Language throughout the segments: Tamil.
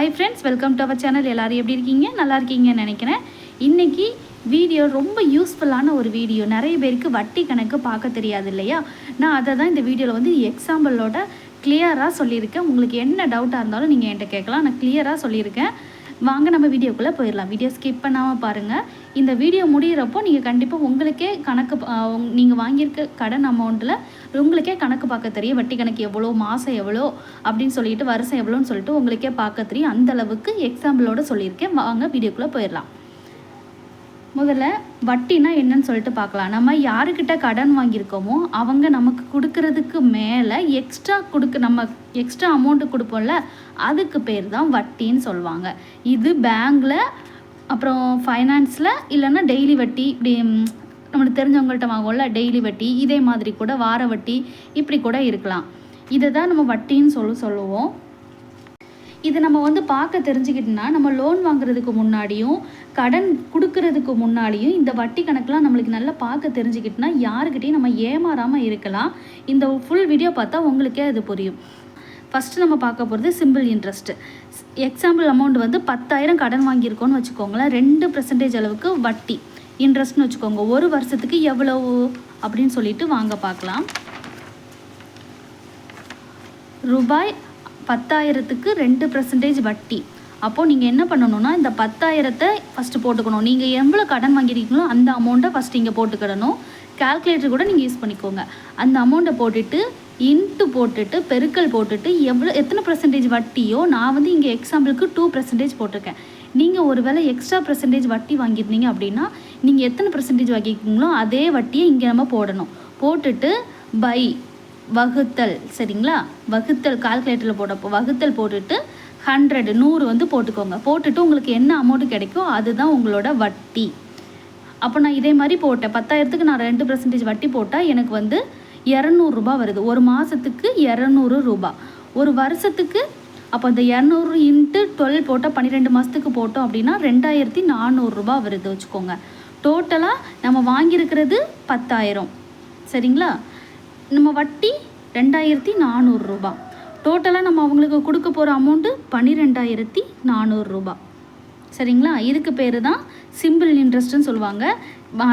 Hi friends welcome to our channel எல்லோரும் எப்படி இருக்கீங்க? நல்லா இருக்கீங்கன்னு நினைக்கிறேன். இன்றைக்கி வீடியோ ரொம்ப யூஸ்ஃபுல்லான ஒரு வீடியோ நிறைய பேருக்கு வட்டி கணக்கு பார்க்க தெரியாது இல்லையா? நான் அதை தான் இந்த வீடியோவில் வந்து எக்ஸாம்பிளோட கிளியராக சொல்லியிருக்கேன். உங்களுக்கு என்ன டவுட்டாக இருந்தாலும் நீங்கள் என்கிட்ட கேட்கலாம். நான் கிளியராக சொல்லியிருக்கேன். வாங்க நம்ம வீடியோக்குள்ளே போயிடலாம் வீடியோ ஸ்கிப் பண்ணாமல் பாருங்கள் இந்த வீடியோ முடிகிறப்போ நீங்கள் கண்டிப்பாக உங்களுக்கே கணக்கு நீங்கள் வாங்கியிருக்க கடன் அமௌண்ட்டில் உங்களுக்கே கணக்கு பார்க்க தெரியும். வட்டி கணக்கு எவ்வளோ மாதம் எவ்வளோ அப்படின்னு சொல்லிட்டு வருஷம் எவ்வளோன்னு சொல்லிட்டு உங்களுக்கே பார்க்க தெரியும். அந்த அளவுக்கு சொல்லியிருக்கேன். வாங்க வீடியோக்குள்ளே போயிடலாம் முதல்ல வட்டினா என்னன்னு சொல்லிட்டு பார்க்கலாம். நம்ம யாருக்கிட்ட கடன் வாங்கியிருக்கோமோ அவங்க நமக்கு கொடுக்கறதுக்கு மேலே எக்ஸ்ட்ரா கொடுக்க நம்ம எக்ஸ்ட்ரா அமௌண்ட்டு கொடுப்போம்ல அதுக்கு பேர் தான் வட்டின்னு சொல்லுவாங்க. இது பேங்க்கில் அப்புறம் ஃபைனான்ஸில் இல்லைன்னா டெய்லி வட்டி இப்படி நம்மளுக்கு தெரிஞ்சவங்கள்ட்ட வாங்குவோம்ல டெய்லி வட்டி இதே மாதிரி கூட வார வட்டி இப்படி கூட இருக்கலாம். இதை தான் நம்ம வட்டின்னு சொல்லி சொல்லுவோம். இது நம்ம வந்து பார்க்க தெரிஞ்சுக்கிட்டோம்னா நம்ம லோன் வாங்குறதுக்கு முன்னாடியும் கடன் கொடுக்கறதுக்கு முன்னாடியும் இந்த வட்டி கணக்கெலாம் நம்மளுக்கு நல்லா பார்க்க தெரிஞ்சுக்கிட்டோம்னா யாருக்கிட்டையும் நம்ம ஏமாறாமல் இருக்கலாம். இந்த ஃபுல் வீடியோ பார்த்தா உங்களுக்கே அது புரியும். ஃபஸ்ட்டு நம்ம பார்க்க போகிறது சிம்பிள் இன்ட்ரெஸ்ட்டு எக்ஸாம்பிள் அமௌண்ட் வந்து பத்தாயிரம் கடன் வாங்கியிருக்கோன்னு வச்சுக்கோங்களேன். ரெண்டு பர்சன்டேஜ் அளவுக்கு வட்டி இன்ட்ரெஸ்ட்னு வச்சுக்கோங்க. ஒரு வருஷத்துக்கு எவ்வளவு அப்படின்னு சொல்லிட்டு வாங்க பார்க்கலாம். ரூபாய் பத்தாயிரத்துக்கு ரெண்டு பர்சன்டேஜ் வட்டி. அப்போது நீங்கள் என்ன பண்ணணும்னா இந்த பத்தாயிரத்தை ஃபஸ்ட்டு போட்டுக்கணும். நீங்கள் எவ்வளோ கடன் வாங்கியிருக்கீங்களோ அந்த அமௌண்ட்டை ஃபஸ்ட்டு இங்கே போட்டுக்கிடணும். கால்குலேட்டர் கூட நீங்கள் யூஸ் பண்ணிக்கோங்க. அந்த அமௌண்ட்டை போட்டுட்டு இன்ட்டு போட்டுட்டு பெருக்கல் போட்டுட்டு எவ்வளோ எத்தனை பர்சன்டேஜ் வட்டியோ நான் வந்து இங்கே எக்ஸாம்பிளுக்கு டூ பர்சன்டேஜ் போட்டிருக்கேன். நீங்கள் ஒரு வேளை எக்ஸ்ட்ரா பர்சன்டேஜ் வட்டி வாங்கியிருந்தீங்க அப்படின்னா நீங்கள் எத்தனை பர்சன்டேஜ் வாங்கியிருக்கீங்களோ அதே வட்டியை இங்கே நம்ம போடணும். போட்டுட்டு பை வகுத்தல் சரிங்களா? வகுத்தல் கால்குலேட்டரில் போட்டப்போ வகுத்தல் போட்டுட்டு ஹண்ட்ரடு நூறு வந்து போட்டுக்கோங்க. போட்டுட்டு உங்களுக்கு என்ன அமௌண்ட்டு கிடைக்கோ அதுதான் உங்களோட வட்டி. அப்போ நான் இதே மாதிரி போட்டேன். பத்தாயிரத்துக்கு நான் ரெண்டு பர்சன்டேஜ் வட்டி போட்டால் எனக்கு வந்து இரநூறுபா வருது. ஒரு மாதத்துக்கு இரநூறு ரூபா ஒரு வருஷத்துக்கு அப்போ அந்த இரநூறு இன்ட்டு டுவெல் போட்டால் பன்னிரெண்டு மாதத்துக்கு போட்டோம் அப்படின்னா ரெண்டாயிரத்தி நானூறுரூபா வருது வச்சுக்கோங்க. டோட்டலாக நம்ம வாங்கியிருக்கிறது பத்தாயிரம். சரிங்களா? நம்ம வட்டி ரெண்டாயிரத்தி நானூறுரூபா டோட்டலாக நம்ம அவங்களுக்கு கொடுக்க போகிற அமௌண்ட்டு பன்னிரெண்டாயிரத்தி நானூறுரூபா சரிங்களா? இதுக்கு பேர் தான் சிம்பிள் இன்ட்ரெஸ்ட்னு சொல்லுவாங்க.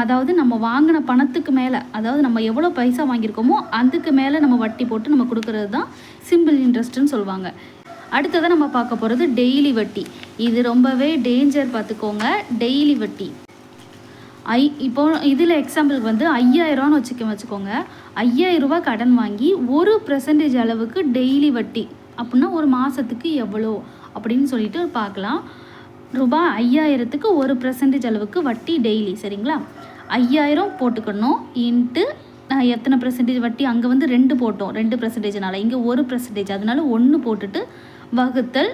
அதாவது நம்ம வாங்கின பணத்துக்கு மேலே அதாவது நம்ம எவ்வளோ பைசா வாங்கியிருக்கோமோ அதுக்கு மேலே நம்ம வட்டி போட்டு நம்ம கொடுக்கறது தான் சிம்பிள் இன்ட்ரெஸ்ட்னு சொல்லுவாங்க. அடுத்ததாக நம்ம பார்க்க போகிறது டெய்லி வட்டி. இது ரொம்பவே டேஞ்சர் பார்த்துக்கோங்க. டெய்லி வட்டி. ஐ இப்போ இதில் எக்ஸாம்பிளுக்கு வந்து ஐயாயிரரூவான்னு வச்சுக்க வச்சுக்கோங்க. ஐயாயிரரூபா கடன் வாங்கி ஒரு பர்சன்டேஜ் அளவுக்கு டெய்லி வட்டி. அப்படின்னா ஒரு மாதத்துக்கு எவ்வளோ? அப்படின்னு சொல்லிட்டு பார்க்கலாம் ரூபாய் ஐயாயிரத்துக்கு ஒரு பர்சன்டேஜ் அளவுக்கு வட்டி டெய்லி சரிங்களா? ஐயாயிரம் போட்டுக்கணும். இன்ட்டு எத்தனை பர்சன்டேஜ் வட்டி? அங்கே வந்து ரெண்டு போட்டோம். ரெண்டு பர்சன்டேஜ்னால இங்கே ஒரு பர்சன்டேஜ் அதனால ஒன்று போட்டுட்டு வகுத்தல்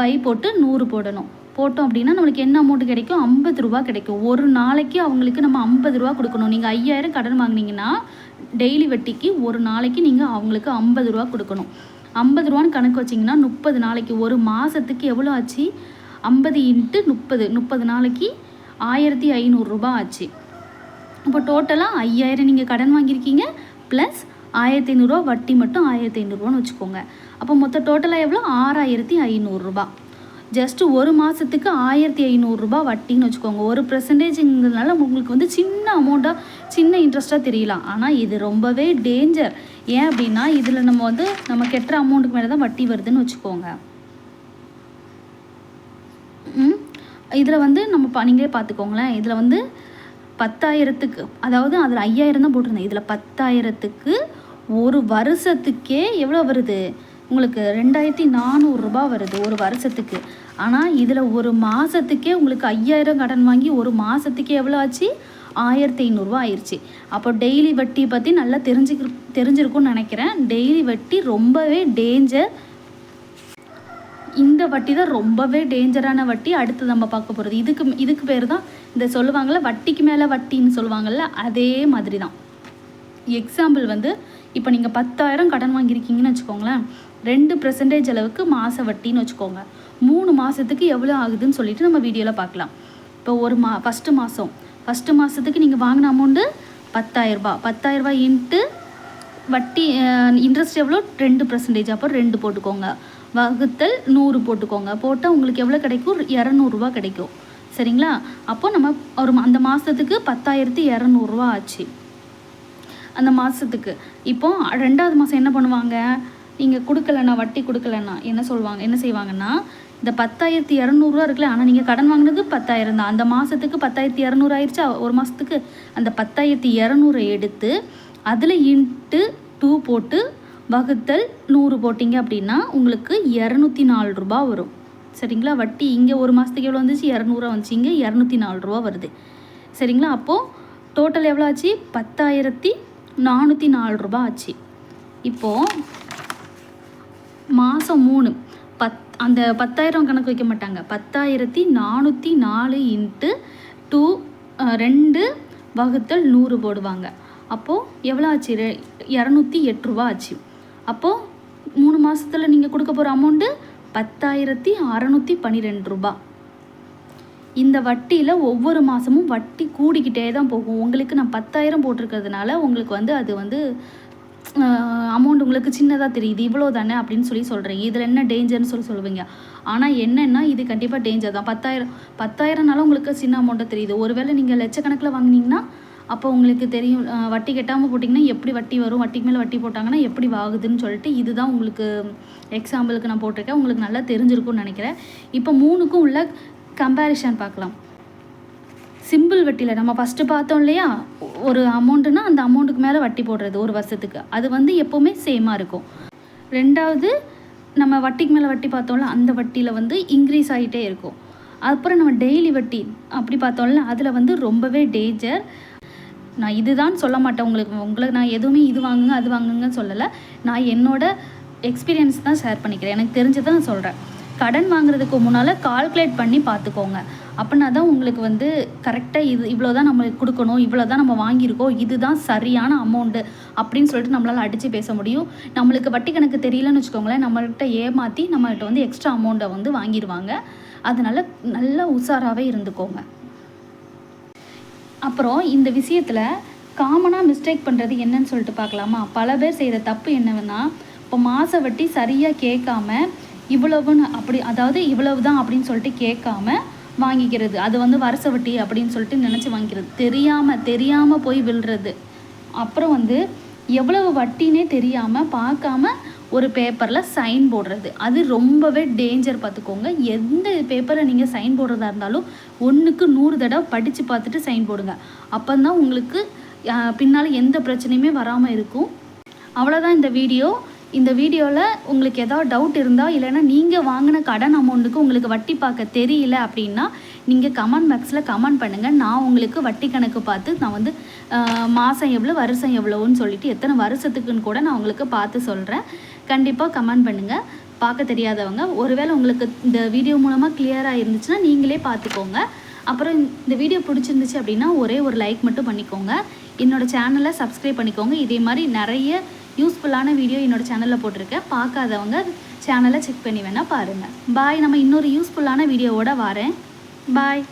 பை போட்டு நூறு போடணும். போட்டோம் அப்படின்னா நம்மளுக்கு என்ன அமௌண்ட் கிடைக்கும்? ஐம்பது ரூபா கிடைக்கும். ஒரு நாளைக்கு அவங்களுக்கு நம்ம ஐம்பது ரூபா கொடுக்கணும். நீங்கள் ஐயாயிரம் கடன் வாங்குனீங்கன்னா டெய்லி வட்டிக்கு ஒரு நாளைக்கு நீங்கள் அவங்களுக்கு ஐம்பது ரூபா கொடுக்கணும். ஐம்பது ரூபான்னு கணக்கு வச்சிங்கன்னா முப்பது நாளைக்கு. ஒரு மாதத்துக்கு எவ்வளோ ஆச்சு? ஐம்பது இன்ட்டு முப்பது. முப்பது நாளைக்கு ஆயிரத்தி ஐநூறுரூபா ஆச்சு. இப்போ டோட்டலாக ஐயாயிரம் நீங்கள் கடன் வாங்கியிருக்கீங்க ப்ளஸ் ஆயிரத்தி ஐநூறுரூவா வட்டி மட்டும் ஆயிரத்தி ஐநூறுரூவான்னு வச்சுக்கோங்க. அப்போ மொத்த டோட்டலாக எவ்வளோ? ஆறாயிரத்தி ஐநூறுரூபா ஜஸ்ட்டு ஒரு மாதத்துக்கு ஆயிரத்தி ஐநூறுரூபா வட்டின்னு வச்சுக்கோங்க. ஒரு பர்சன்டேஜுங்கிறதுனால உங்களுக்கு வந்து சின்ன அமௌண்ட்டாக சின்ன இன்ட்ரெஸ்ட்டாக தெரியலாம். ஆனால் இது ரொம்பவே டேஞ்சர் ஏன் அப்படின்னா இதில் நம்ம வந்து நம்ம கெட்டுற அமௌண்ட்டுக்கு மேலே தான் வட்டி வருதுன்னு வச்சுக்கோங்க. இதில் வந்து நம்ம ப நீங்களே பார்த்துக்கோங்களேன் இதில் வந்து பத்தாயிரத்துக்கு அதாவது அதில் ஐயாயிரம் தான் போட்டிருந்தேன். இதில் பத்தாயிரத்துக்கு ஒரு வருஷத்துக்கே எவ்வளோ வருது? உங்களுக்கு ரெண்டாயிரத்தி நானூறுரூபா வருது ஒரு வருஷத்துக்கு. ஆனால் இதில் ஒரு மாதத்துக்கே உங்களுக்கு ஐயாயிரம் கடன் வாங்கி ஒரு மாதத்துக்கே எவ்வளோ ஆச்சு? ஆயிரத்தி ஐநூறுரூவா ஆயிடுச்சு அப்போ டெய்லி வட்டி பற்றி நல்லா தெரிஞ்சுக்க தெரிஞ்சிருக்கும்னு நினைக்கிறேன். டெய்லி வட்டி ரொம்பவே டேஞ்சர் இந்த வட்டி தான் ரொம்பவே டேஞ்சரான வட்டி. அடுத்து நம்ம பார்க்க போகிறது இதுக்கு இதுக்கு பேர் தான் இந்த சொல்லுவாங்கள்ல வட்டிக்கு மேலே வட்டின்னு சொல்லுவாங்கள்ல அதே மாதிரி தான் எக்ஸாம்பிள் வந்து இப்போ நீங்கள் பத்தாயிரம் கடன் வாங்கியிருக்கீங்கன்னு வச்சுக்கோங்களேன். ரெண்டு பர்சன்டேஜ் அளவுக்கு மாத வட்டின்னு வச்சுக்கோங்க. மூணு மாதத்துக்கு எவ்வளோ ஆகுதுன்னு சொல்லிட்டு நம்ம வீடியோவில் பார்க்கலாம். இப்போ ஒரு மா ஃபஸ்ட்டு மாதம் ஃபஸ்ட்டு மாதத்துக்கு நீங்கள் வாங்கின அமௌண்ட்டு பத்தாயிரரூபா பத்தாயிரரூபா இன்ட்டு வட்டி இன்ட்ரெஸ்ட் எவ்வளோ? ரெண்டு பர்சன்டேஜ் அப்போ ரெண்டு போட்டுக்கோங்க. வகுத்தல் நூறு போட்டுக்கோங்க. போட்டால் உங்களுக்கு எவ்வளோ கிடைக்கும்? இரநூறுவா கிடைக்கும். சரிங்களா? அப்போ நம்ம ஒரு மா- அந்த மாதத்துக்கு பத்தாயிரத்தி இரநூறுவா ஆச்சு. அந்த மாதத்துக்கு இப்போ ரெண்டாவது மாதம் என்ன பண்ணுவாங்க? நீங்கள் கொடுக்கலண்ணா வட்டி கொடுக்கலண்ணா என்ன சொல்லுவாங்க என்ன செய்வாங்கன்னா இந்த பத்தாயிரத்தி இரநூறுவா இருக்குல்ல ஆனால் நீங்கள் கடன் வாங்கினது பத்தாயிரம் தான். அந்த மாதத்துக்கு பத்தாயிரத்தி இரநூறு ஆயிடுச்சா ஒரு மாதத்துக்கு அந்த பத்தாயிரத்தி இரநூறை எடுத்து அதில் இன்ட்டு டூ போட்டு வகுத்தல் நூறு போட்டிங்க அப்படின்னா உங்களுக்கு இரநூத்தி நாலு ரூபா வரும். சரிங்களா? வட்டி இங்கே ஒரு மாதத்துக்கு எவ்வளோ வந்துச்சு? இரநூறுவா வந்துச்சு. இங்கே இரநூத்தி நாலு ரூபா வருது. சரிங்களா? அப்போது டோட்டல் எவ்வளோ ஆச்சு? பத்தாயிரத்தி நானூற்றி நாலு ரூபா ஆச்சு. இப்போது மாதம் மூணு. பத் அந்த பத்தாயிரம் கணக்கு வைக்க மாட்டாங்க. பத்தாயிரத்தி நானூற்றி நாலு இன்ட்டு டூ ரெண்டு வகுத்தல் நூறு போடுவாங்க. அப்போது எவ்வளோ ஆச்சு? ரெ இரநூத்தி எட்டு ரூபா ஆச்சு. அப்போது மூணு மாதத்தில் நீங்கள் கொடுக்க போகிற அமௌண்ட்டு பத்தாயிரத்தி அறநூற்றி பன்னிரெண்டு ரூபா. இந்த வட்டியில் ஒவ்வொரு மாதமும் வட்டி கூடிக்கிட்டே தான் போகும். உங்களுக்கு நான் பத்தாயிரம் போட்டிருக்கிறதுனால உங்களுக்கு வந்து அது வந்து அமௌண்ட் உங்களுக்கு சின்னதாக தெரியுது இவ்வளோ தானே அப்படின்னு சொல்லி சொல்கிறீங்க இதில் என்ன டேஞ்சர்னு சொல்லி சொல்லுவீங்க. ஆனால் என்னென்னா இது கண்டிப்பாக டேஞ்சர் தான். பத்தாயிரம் பத்தாயிரம்னாலும் உங்களுக்கு சின்ன அமௌண்ட்டாக தெரியுது. ஒருவேளை நீங்கள் லட்சக்கணக்கில் வாங்குனீங்கன்னா அப்போ உங்களுக்கு தெரியும் வட்டி கட்டாமல் போட்டிங்கன்னா எப்படி வட்டி வரும்? வட்டிக்கு மேலே வட்டி போட்டாங்கன்னா எப்படி ஆகுதுன்னு சொல்லிட்டு இதுதான் உங்களுக்கு எக்ஸாம்பிளுக்கு நான் போட்டிருக்கேன். உங்களுக்கு நல்லா தெரிஞ்சிருக்கும்னு நினைக்கிறேன். இப்போ மூணுக்கும் உள்ள கம்பேரிஷன் பார்க்கலாம். சிம்பிள் வட்டியில். நம்ம ஃபஸ்ட்டு பார்த்தோம் இல்லையா? ஒரு அமௌண்ட்டுனா அந்த அமௌண்ட்டுக்கு மேலே வட்டி போடுறது ஒரு வருஷத்துக்கு. அது வந்து எப்போவுமே சேமாக இருக்கும். ரெண்டாவது நம்ம வட்டிக்கு மேலே வட்டி பார்த்தோம்ல அந்த வட்டியில் வந்து இன்க்ரீஸ் ஆகிட்டே இருக்கும். அப்புறம் நம்ம டெய்லி வட்டி அப்படி பார்த்தோம்ல அதில் வந்து ரொம்பவே டேஞ்சர் நான் இதுதான் சொல்ல மாட்டேன் உங்களுக்கு. உங்களுக்கு நான் எதுவுமே இது வாங்குங்க அது வாங்குங்கன்னு சொல்லலை. நான் என்னோட எக்ஸ்பீரியன்ஸ் தான் ஷேர் பண்ணிக்கிறேன். எனக்கு தெரிஞ்சதை நான் சொல்கிறேன் கடன் வாங்குறதுக்கு முன்னால் கால்குலேட் பண்ணி பார்த்துக்கோங்க அப்படின்னா தான் உங்களுக்கு வந்து கரெக்டாக இது இவ்வளோ தான் நம்ம கொடுக்கணும் இவ்வளோ தான் நம்ம வாங்கியிருக்கோம் இதுதான் சரியான அமௌண்ட்டு அப்படின்னு சொல்லிட்டு நம்மளால் அடித்து பேச முடியும். நம்மளுக்கு வட்டி கணக்கு தெரியலன்னு வச்சுக்கோங்களேன் நம்மள்கிட்ட ஏமாற்றி நம்மகிட்ட வந்து எக்ஸ்ட்ரா அமௌண்ட்டை வந்து வாங்கிடுவாங்க அதனால் நல்லா உஷாராகவே இருந்துக்கோங்க. அப்புறம் இந்த விஷயத்தில் காமனாக மிஸ்டேக் பண்ணுறது என்னன்னு சொல்லிட்டு பார்க்கலாமா பல பேர் செய்கிற தப்பு என்னன்னா இப்போ மாத வட்டி சரியாக கேட்காம இவ்வளவுன்னு அப்படி அதாவது இவ்வளவு தான் அப்படின்னு சொல்லிட்டு கேட்காம வாங்கிக்கிறது. அது வந்து வருஷ வட்டி அப்படின்னு சொல்லிட்டு நினச்சி வாங்கிக்கிறது. தெரியாமல் தெரியாமல் போய் விழுறது அப்புறம் வந்து எவ்வளவு வட்டினே தெரியாமல் பார்க்காம ஒரு பேப்பரில் சைன் போடுறது. அது ரொம்பவே டேஞ்சர் பார்த்துக்கோங்க. எந்த பேப்பரில் நீங்கள் சைன் போடுறதா இருந்தாலும் ஒன்றுக்கு நூறு தடவை படித்து பார்த்துட்டு சைன் போடுங்க. அப்போ தான் உங்களுக்கு பின்னால் எந்த பிரச்சனையுமே வராமல் இருக்கும். அவ்வளோதான் இந்த வீடியோ. இந்த வீடியோவில் உங்களுக்கு ஏதாவது டவுட் இருந்தால் இல்லைன்னா நீங்கள் வாங்கின கடன் அமௌண்ட்டுக்கு உங்களுக்கு வட்டி பார்க்க தெரியல அப்படின்னா நீங்கள் கமெண்ட் பாக்ஸில் கமெண்ட் பண்ணுங்கள் நான் உங்களுக்கு வட்டி கணக்கு பார்த்து நான் வந்து மாதம் எவ்வளோ வருஷம் எவ்வளோன்னு சொல்லிட்டு எத்தனை வருஷத்துக்குன்னு கூட நான் உங்களுக்கு பார்த்து சொல்கிறேன் கண்டிப்பாக கமெண்ட் பண்ணுங்கள் பார்க்க தெரியாதவங்க ஒருவேளை உங்களுக்கு இந்த வீடியோ மூலமாக கிளியராக இருந்துச்சுன்னா நீங்களே பார்த்துக்கோங்க. அப்புறம் இந்த வீடியோ பிடிச்சிருந்துச்சு அப்படின்னா ஒரே ஒரு லைக் மட்டும் பண்ணிக்கோங்க. என்னோடய சேனலை சப்ஸ்கிரைப் பண்ணிக்கோங்க. இதே மாதிரி நிறைய யூஸ்ஃபுல்லான வீடியோ என்னோட சேனலில் போட்டிருக்கேன். பார்க்காதவங்க சேனலை செக் பண்ணி வேணால் பாருங்கள் பாய் நம்ம இன்னொரு யூஸ்ஃபுல்லான வீடியோவோட வரேன். பாய்